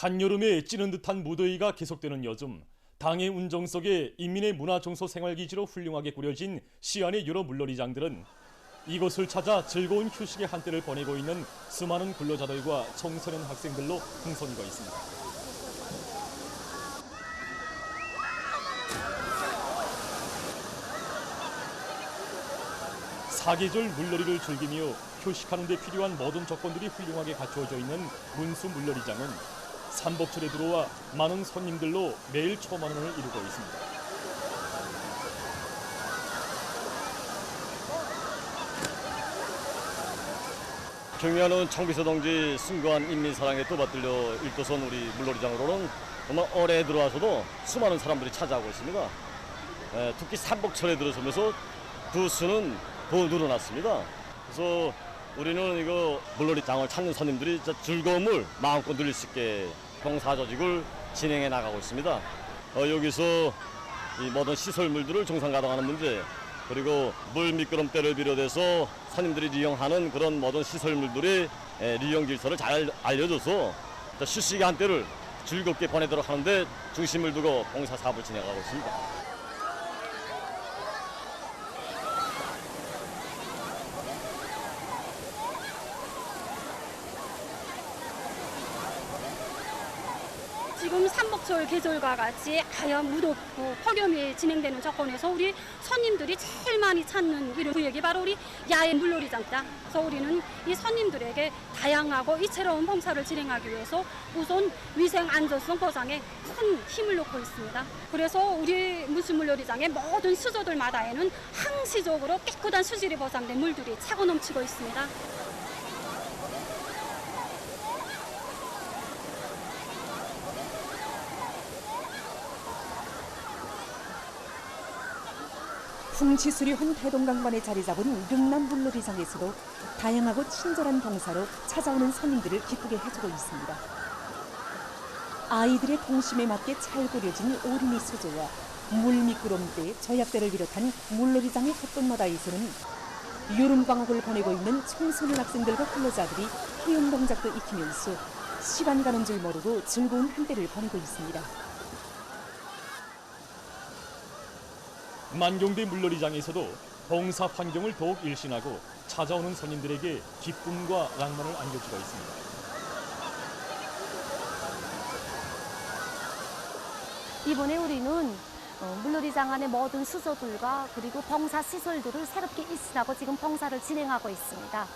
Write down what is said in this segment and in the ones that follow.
한여름에 찌는 듯한 무더위가 계속되는 요즘 당의 운정 속에 인민의 문화정서 생활기지로 훌륭하게 꾸려진 시안의 여러 물놀이장들은 이곳을 찾아 즐거운 휴식의 한때를 보내고 있는 수많은 근로자들과 청소년 학생들로 풍성이고 있습니다. 사계절 물놀이를 즐기며 휴식하는 데 필요한 모든 조건들이 훌륭하게 갖추어져 있는 문수 물놀이장은 삼복철에 들어와 많은 손님들로 매일 초만 원을 이루고 있습니다. 경의하는 청비서 동지 숭고한 인민사랑에 떠받들려 일도선 우리 물놀이장으로는 정말 올해 들어와서도 수많은 사람들이 찾아오고 있습니다. 에, 특히 삼복철에 들어서면서 그 수는 더 늘어났습니다. 그래서 우리는 이거 물놀이장을 찾는 손님들이 즐거움을 마음껏 누릴 수 있게 봉사 조직을 진행해 나가고 있습니다. 어, 여기서 이 모든 시설물들을 정상 가동하는 문제 그리고 물 미끄럼대를 비롯해서 손님들이 이용하는 그런 모든 시설물들이 에, 이용 질서를 잘 알려줘서 또 휴식의 한때를 즐겁게 보내도록 하는데 중심을 두고 봉사 사업을 진행하고 있습니다. 지금 삼복철 계절과 같이 하얀 무덥고 폭염이 진행되는 조건에서 우리 손님들이 제일 많이 찾는 이런 구역이 바로 우리 야외 물놀이장이다. 그래서 우리는 이 손님들에게 다양하고 이채로운 봉사를 진행하기 위해서 우선 위생 안전성 보장에 큰 힘을 놓고 있습니다. 그래서 우리 문수 물놀이장의 모든 수조들마다에는 항시적으로 깨끗한 수질이 보장된 물들이 차고 넘치고 있습니다. 풍치수려한 태동강반에 자리 잡은 능남 물놀이장에서도 다양하고 친절한 봉사로 찾아오는 손님들을 기쁘게 해주고 있습니다. 아이들의 동심에 맞게 잘 꾸려진 오리미 수조와 물 미끄럼대, 저약대를 비롯한 물놀이장의 헛돈마다에서는 여름 방학을 보내고 있는 청소년 학생들과 근로자들이 해영 동작도 익히면서 시간 가는 줄 모르고 즐거운 한때를 보내고 있습니다. 만경대 물놀이장에서도 봉사 환경을 더욱 일신하고 찾아오는 손님들에게 기쁨과 낭만을 안겨주고 있습니다. 이번에 우리는 어, 물놀이장 안의 모든 수조들과 그리고 봉사 시설들을 새롭게 일신하고 지금 봉사를 진행하고 있습니다.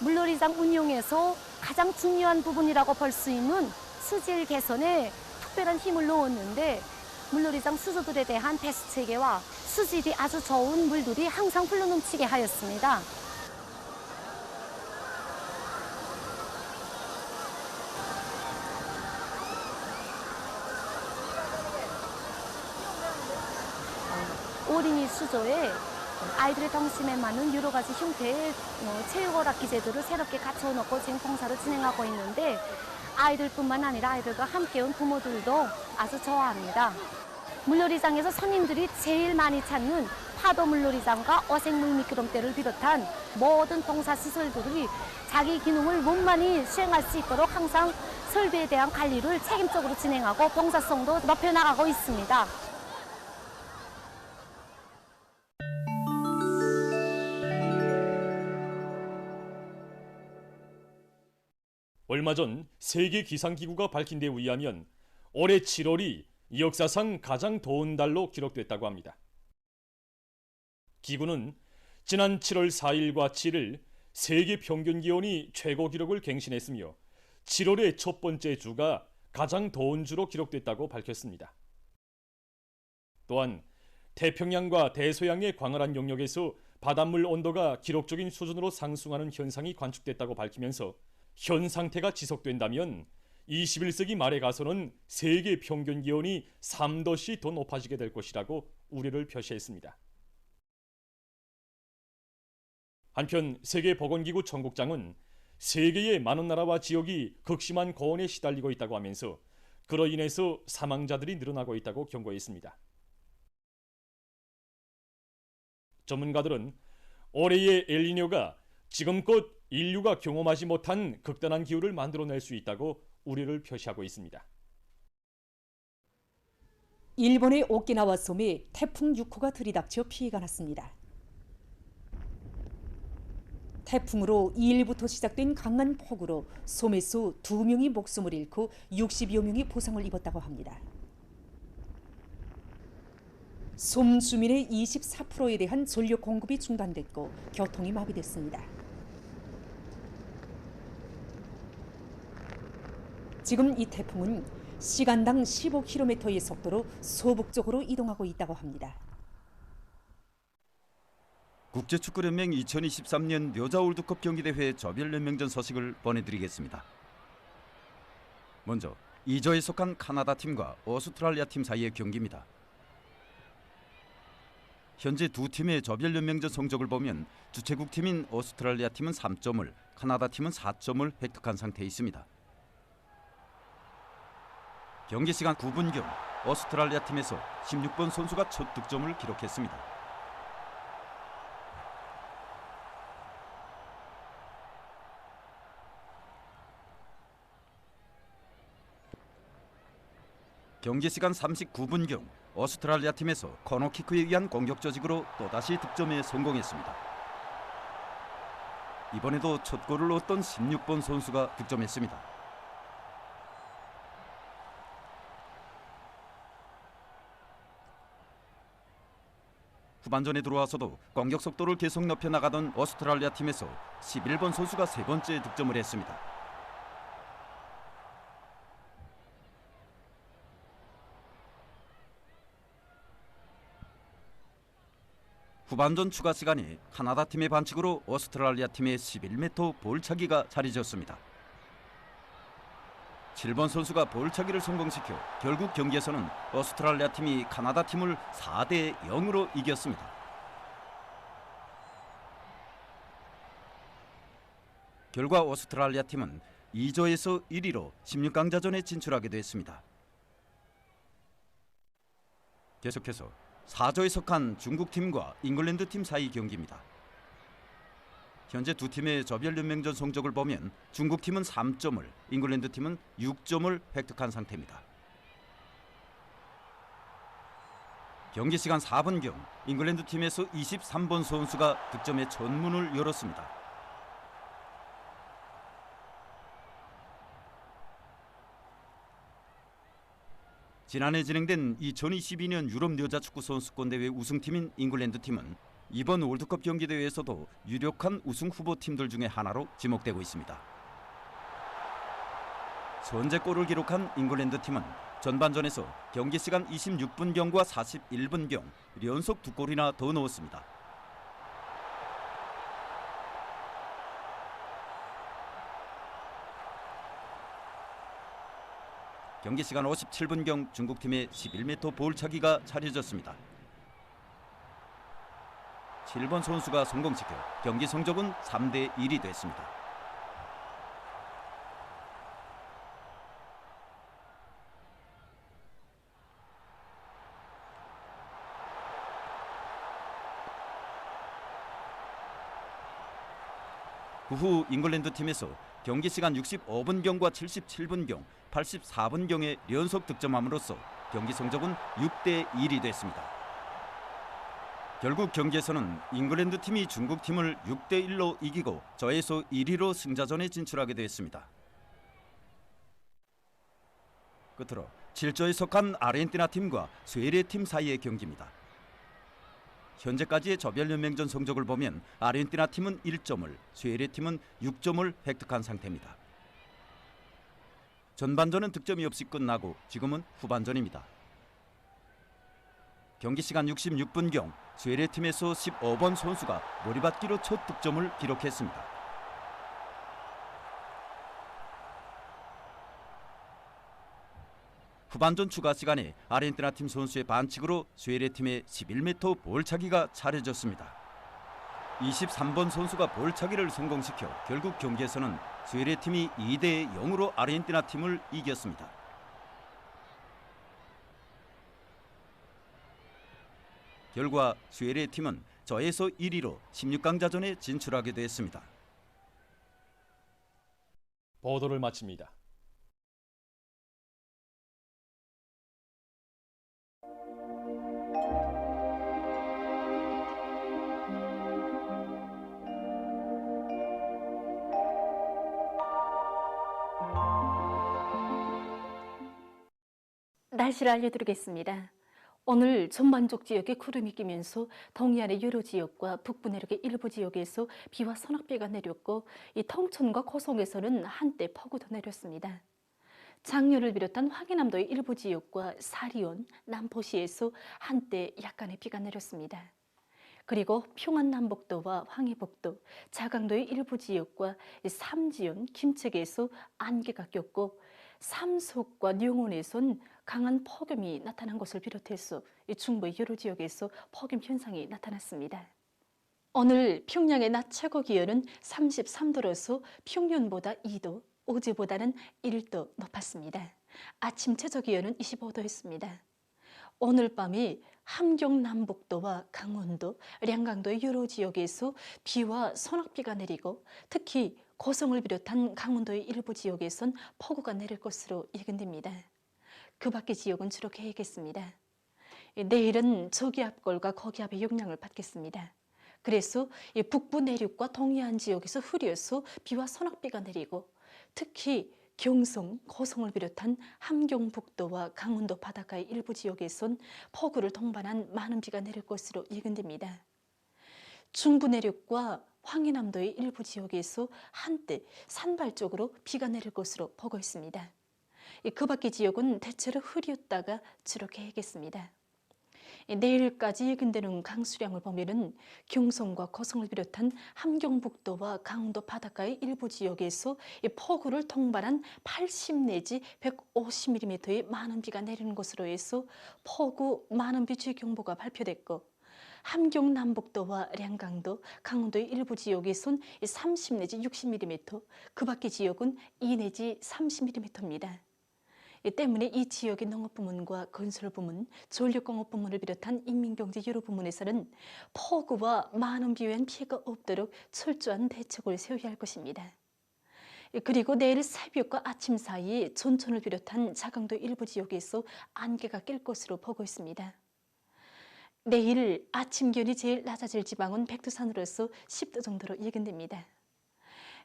물놀이장 운영에서 가장 중요한 부분이라고 볼 수 있는 수질 개선에 특별한 힘을 넣었는데 물놀이장 수조들에 대한 배수 체계와 수질이 아주 좋은 물들이 항상 흘러넘치게 하였습니다. 어린이 수조에 아이들의 동심에 맞는 여러 가지 형태의 어, 체육오락 기제들을 새롭게 갖춰놓고 지금 봉사를 진행하고 있는데 아이들뿐만 아니라 아이들과 함께 온 부모들도 아주 좋아합니다. 물놀이장에서 손님들이 제일 많이 찾는 파도 물놀이장과 어생물 미끄럼대를 비롯한 모든 봉사 시설들이 자기 기능을 몸만이 수행할 수 있도록 항상 설비에 대한 관리를 책임적으로 진행하고 봉사성도 높여나가고 있습니다. 얼마 전 세계 기상기구가 밝힌 데 의하면 올해 7월이 역사상 가장 더운 달로 기록됐다고 합니다. 기구는 지난 7월 4일과 7일 세계 평균 기온이 최고 기록을 갱신했으며 7월의 첫 번째 주가 가장 더운 주로 기록됐다고 밝혔습니다. 또한 태평양과 대서양의 광활한 영역에서 바닷물 온도가 기록적인 수준으로 상승하는 현상이 관측됐다고 밝히면서 현 상태가 지속된다면 21세기 말에 가서는 세계 평균 기온이 3도씩 더 높아지게 될 것이라고 우려를 표시했습니다. 한편 세계보건기구 총국장은 세계의 많은 나라와 지역이 극심한 고온에 시달리고 있다고 하면서 그로 인해서 사망자들이 늘어나고 있다고 경고했습니다. 전문가들은 올해의 엘니뇨가 지금껏 인류가 경험하지 못한 극단한 기후를 만들어낼 수 있다고 우려를 표시하고 있습니다. 일본의 오키나와 섬에 태풍 6호가 들이닥쳐 피해가 났습니다. 태풍으로 2일부터 시작된 강한 폭우로 섬에서 두 명이 목숨을 잃고 60여 명이 부상을 입었다고 합니다. 섬 주민의 24%에 대한 전력 공급이 중단됐고 교통이 마비됐습니다. 지금 이 태풍은 시간당 15km의 속도로 서북쪽으로 이동하고 있다고 합니다. 국제축구연맹 2023년 여자 월드컵 경기대회 조별연맹전 소식을 보내드리겠습니다. 먼저 2조에 속한 카나다 팀과 오스트랄리아 팀 사이의 경기입니다. 현재 두 팀의 조별연맹전 성적을 보면 주최국 팀인 오스트랄리아 팀은 3점을, 카나다 팀은 4점을 획득한 상태에 있습니다. 경기 시간 9분경 오스트랄리아 팀에서 16번 선수가 첫 득점을 기록했습니다. 경기 시간 39분경 오스트랄리아 팀에서 코너키크에 의한 공격 조직으로 또다시 득점에 성공했습니다. 이번에도 첫 골을 얻던 16번 선수가 득점했습니다. 후반전에 들어와서도 공격 속도를 계속 높여 나가던 오스트랄리아 팀에서 11번 선수가 세 번째 득점을 했습니다. 후반전 추가 시간에 카나다 팀의 반칙으로 오스트랄리아 팀의 11m 볼차기가 자리졌습니다. 7번 선수가 볼차기를 성공시켜 결국 경기에서는 오스트랄리아 팀이 카나다 팀을 4대 0으로 이겼습니다. 결과 오스트랄리아 팀은 2조에서 1위로 16강자전에 진출하게 됐습니다. 계속해서 4조에 속한 중국 팀과 잉글랜드 팀 사이 경기입니다. 현재 두 팀의 조별연맹전 성적을 보면 중국 팀은 3점을, 잉글랜드 팀은 6점을 획득한 상태입니다. 경기 시간 4분경 잉글랜드 팀에서 23번 선수가 득점의 전문을 열었습니다. 지난해 진행된 2022년 유럽 여자 축구 선수권 대회 우승팀인 잉글랜드 팀은 이번 월드컵 경기 대회에서도 유력한 우승 후보 팀들 중에 하나로 지목되고 있습니다. 선제골을 기록한 잉글랜드 팀은 전반전에서 경기 시간 26분경과 41분경 연속 두 골이나 더 넣었습니다. 경기 시간 57분경 중국팀의 11m 볼차기가 차려졌습니다. 7번 선수가 성공시켜 경기 성적은 3대 1이 됐습니다. 그 후 잉글랜드 팀에서 경기 시간 65분경과 77분경, 84분경에 연속 득점함으로써 경기 성적은 6대 1이 됐습니다. 결국 경기에서는 잉글랜드 팀이 중국 팀을 6대 1로 이기고 저에서 1위로 승자전에 진출하게 됐습니다. 끝으로 7조에 속한 아르헨티나 팀과 스웨덴 팀 사이의 경기입니다. 현재까지의 조별연맹전 성적을 보면 아르헨티나 팀은 1점을, 스웨덴 팀은 6점을 획득한 상태입니다. 전반전은 득점이 없이 끝나고 지금은 후반전입니다. 경기 시간 66분경 스웨덴 팀에서 15번 선수가 머리받기로 첫 득점을 기록했습니다. 후반전 추가 시간에 아르헨티나 팀 선수의 반칙으로 스웨덴 팀의 11m 볼차기가 차려졌습니다. 23번 선수가 볼차기를 성공시켜 결국 경기에서는 스웨덴 팀이 2대 0으로 아르헨티나 팀을 이겼습니다. 결과 스웨덴 팀은 저에서 1위로 16강자전에 진출하게 됐습니다. 보도를 마칩니다. 날씨를 알려드리겠습니다. 오늘 전반적 지역에 구름이 끼면서 동해안의 여러 지역과 북부 내륙의 일부 지역에서 비와 소낙비가 내렸고 이 통천과 고성에서는 한때 폭우도 내렸습니다. 장류를 비롯한 황해남도의 일부 지역과 사리온, 남포시에서 한때 약간의 비가 내렸습니다. 그리고 평안남북도와 황해북도, 자강도의 일부 지역과 삼지연, 김책에서 안개가 꼈고 삼속과 룡원에선 강한 폭염이 나타난 것을 비롯해서 이 중부의 여러 지역에서 폭염 현상이 나타났습니다. 오늘 평양의 낮 최고 기온은 33도로서 평년보다 2도, 어제보다는 1도 높았습니다. 아침 최저 기온은 25도였습니다. 오늘 밤에 함경 남북도와 강원도, 량강도의 여러 지역에서 비와 소낙비가 내리고 특히 고성을 비롯한 강원도의 일부 지역에선 폭우가 내릴 것으로 예견됩니다. 그 밖의 지역은 주로 계획했습니다. 내일은 저기압골과 거기압의 영향을 받겠습니다. 그래서 이 북부 내륙과 동해안 지역에서 흐려서 비와 소낙비가 내리고 특히 경성, 고성을 비롯한 함경북도와 강원도 바닷가의 일부 지역에선 폭우를 동반한 많은 비가 내릴 것으로 예견됩니다. 중부 내륙과 황해남도의 일부 지역에서 한때 산발적으로 비가 내릴 것으로 보고 있습니다. 그 밖의 지역은 대체로 흐렸다가 주로 계획했습니다. 내일까지 예견되는 강수량을 보면은 경성과 고성을 비롯한 함경북도와 강원도 바닷가의 일부 지역에서 이 폭우를 통발한 80 내지 150mm의 많은 비가 내리는 것으로 해서 폭우 많은 비 주의경보가 발표됐고 함경 남북도와 량강도, 강원도의 일부 지역에선 30 내지 60mm, 그 밖의 지역은 2 내지 30mm입니다. 이 때문에 이 지역의 농업부문과 건설부문, 전력공업부문을 비롯한 인민경제 여러 부문에서는 폭우와 많은 비에 의한 피해가 없도록 철저한 대책을 세워야 할 것입니다. 그리고 내일 새벽과 아침 사이에 전천을 비롯한 자강도 일부 지역에서 안개가 낄 것으로 보고 있습니다. 내일 아침 기온이 제일 낮아질 지방은 백두산으로서 10도 정도로 예견됩니다.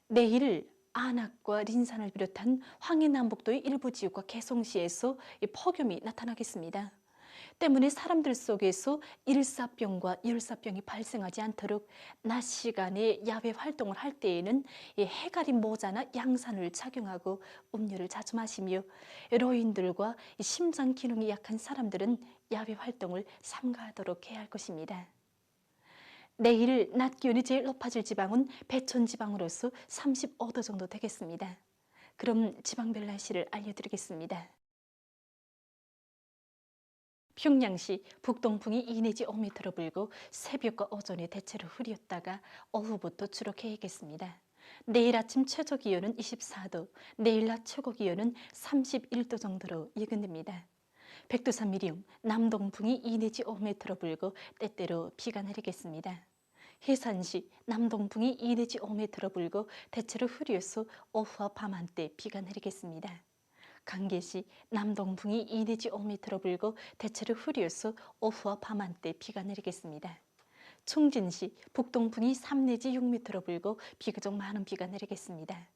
내일 안악과 린산을 비롯한 황해남북도의 일부 지역과 개성시에서 폭염이 나타나겠습니다. 때문에 사람들 속에서 일사병과 열사병이 발생하지 않도록 낮 시간에 야외 활동을 할 때에는 해가리 모자나 양산을 착용하고 음료를 자주 마시며 노인들과 심장 기능이 약한 사람들은 야외 활동을 삼가하도록 해야 할 것입니다. 내일 낮 기온이 제일 높아질 지방은 배천 지방으로서 35도 정도 되겠습니다. 그럼 지방별 날씨를 알려드리겠습니다. 평양시 북동풍이 2 내지 5m로 불고 새벽과 오전에 대체로 흐렸다가 오후부터 주로 개겠습니다. 내일 아침 최저 기온은 24도, 내일 낮 최고 기온은 31도 정도로 예견됩니다. 백두산 미리움 남동풍이 2 내지 5m로 불고 때때로 비가 내리겠습니다. 해산시 남동풍이 2 내지 5m로 불고 대체로 흐려서 오후와 밤 한때 비가 내리겠습니다. 강계시 남동풍이 2 내지 5m로 불고 대체로 흐려서 오후와 밤 한때 비가 내리겠습니다. 충진시 북동풍이 3 내지 6m로 불고 비교적 많은 비가 내리겠습니다.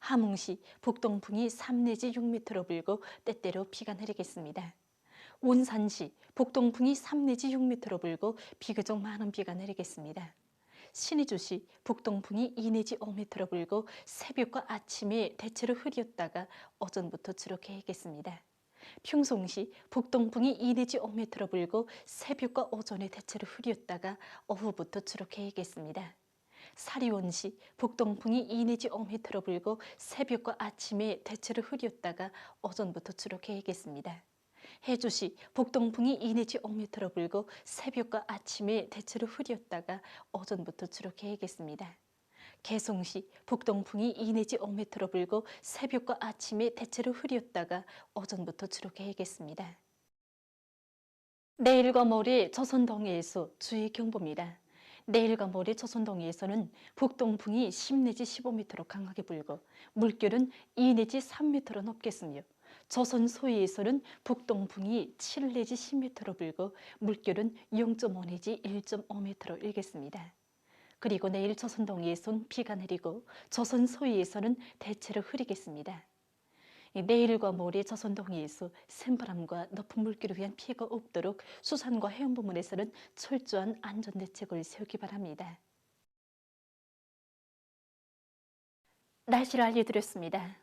함흥시 북동풍이 3 내지 6m로 불고 때때로 비가 내리겠습니다. 원산시 북동풍이 3 내지 6m로 불고 비교적 많은 비가 내리겠습니다. 신의주시 북동풍이 2 내지 5m로 불고 새벽과 아침에 대체로 흐렸다가 오전부터 주로 개겠습니다. 평송시 북동풍이 2 내지 5m로 불고 새벽과 오전에 대체로 흐렸다가 오후부터 주로 개겠습니다. 사리원시 북동풍이 2 내지 5m로 불고 새벽과 아침에 대체로 흐렸다가 오전부터 주로 개겠습니다. 해주시 북동풍이 2 내지 5m로 불고 새벽과 아침에 대체로 흐렸다가 오전부터 주로 개겠습니다. 개성시 북동풍이 2 내지 5m로 불고 새벽과 아침에 대체로 흐렸다가 오전부터 주로 개겠습니다. 내일과 모레 조선 동해에서 주의 경보입니다. 내일과 모레 조선 동해에서는 북동풍이 10 내지 15m로 강하게 불고 물결은 2 내지 3m로 높겠으며 조선 소위에서는 북동풍이 7 내지 10m로 불고 물결은 0.5 내지 1.5m로 일겠습니다. 그리고 내일 조선 동해에선 비가 내리고 조선 소위에서는 대체로 흐리겠습니다. 이 내일과 모레 조선 동해에서 샘바람과 높은 물결을 위한 피해가 없도록 수산과 해양 부문에서는 철저한 안전 대책을 세우기 바랍니다. 날씨를 알려드렸습니다.